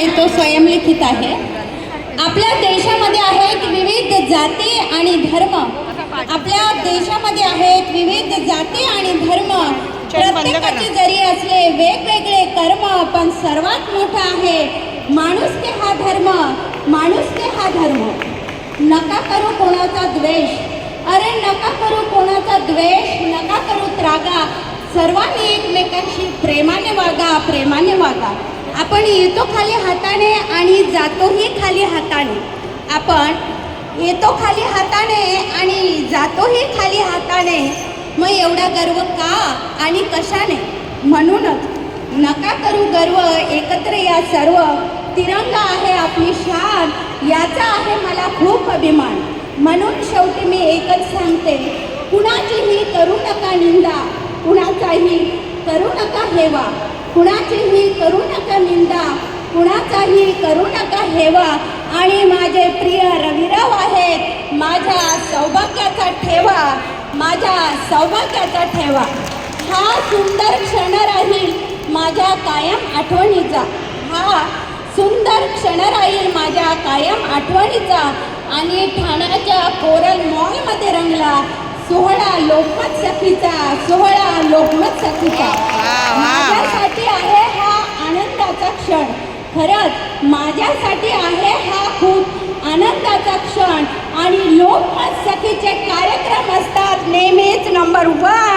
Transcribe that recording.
आहे तो स्वयंलिखित आहे. आपल्या देशामध्ये आहेत विविध जाती आणि धर्म. आपल्या देशामध्ये आहेत विविध जाती आणि धर्म. प्रत्येकाचे जरी असले वेगवेगळे कर्म पण सर्वात मोठा आहे माणूस ते हा धर्म माणूस ते हा धर्म. नका करू कोणाचा द्वेष. अरे नका करू कोणाचा द्वेष नका करू त्रागा. सर्वांनी एकमेकांशी प्रेमाने वागा प्रेमाने वागा. आपण येतो खाली हाताने आणि जातोही खाली हाताने. आपण येतो खाली हाताने आणि जातोही खाली हाताने. मग एवढा गर्व का आणि कशाने? म्हणूनच नका करू गर्व एकत्र या सर्व. तिरंगा आहे आपली शान याचा आहे मला खूप अभिमान. म्हणून शेवटी मी एकच सांगते कुणाचीही करू नका निंदा कुणाचाही करू नका हेवा कुणाचीही करू नका कुणाचाही करू नका हेवा. आणि माझे प्रिय रविराव आहेत माझ्या सौभाग्याचा ठेवा. माझ्या सौभाग्याचा ठेवा. हा सुंदर क्षण राहील माझ्या कायम आठवणीचा. हा सुंदर क्षण राहील माझ्या कायम आठवणीचा. आणि ठाण्याच्या कोरल मॉलमध्ये रंगला सोहळा लोकमत सखीचा सोहळा लोकमत सखीचा माझ्यासाठी आहे हा आनंदाचा क्षण. खरंच माझ्यासाठी आहे हा खूप आनंदाचा क्षण. आणि लोकमत सखीचे कार्यक्रम असतात नेहमीच नंबर वन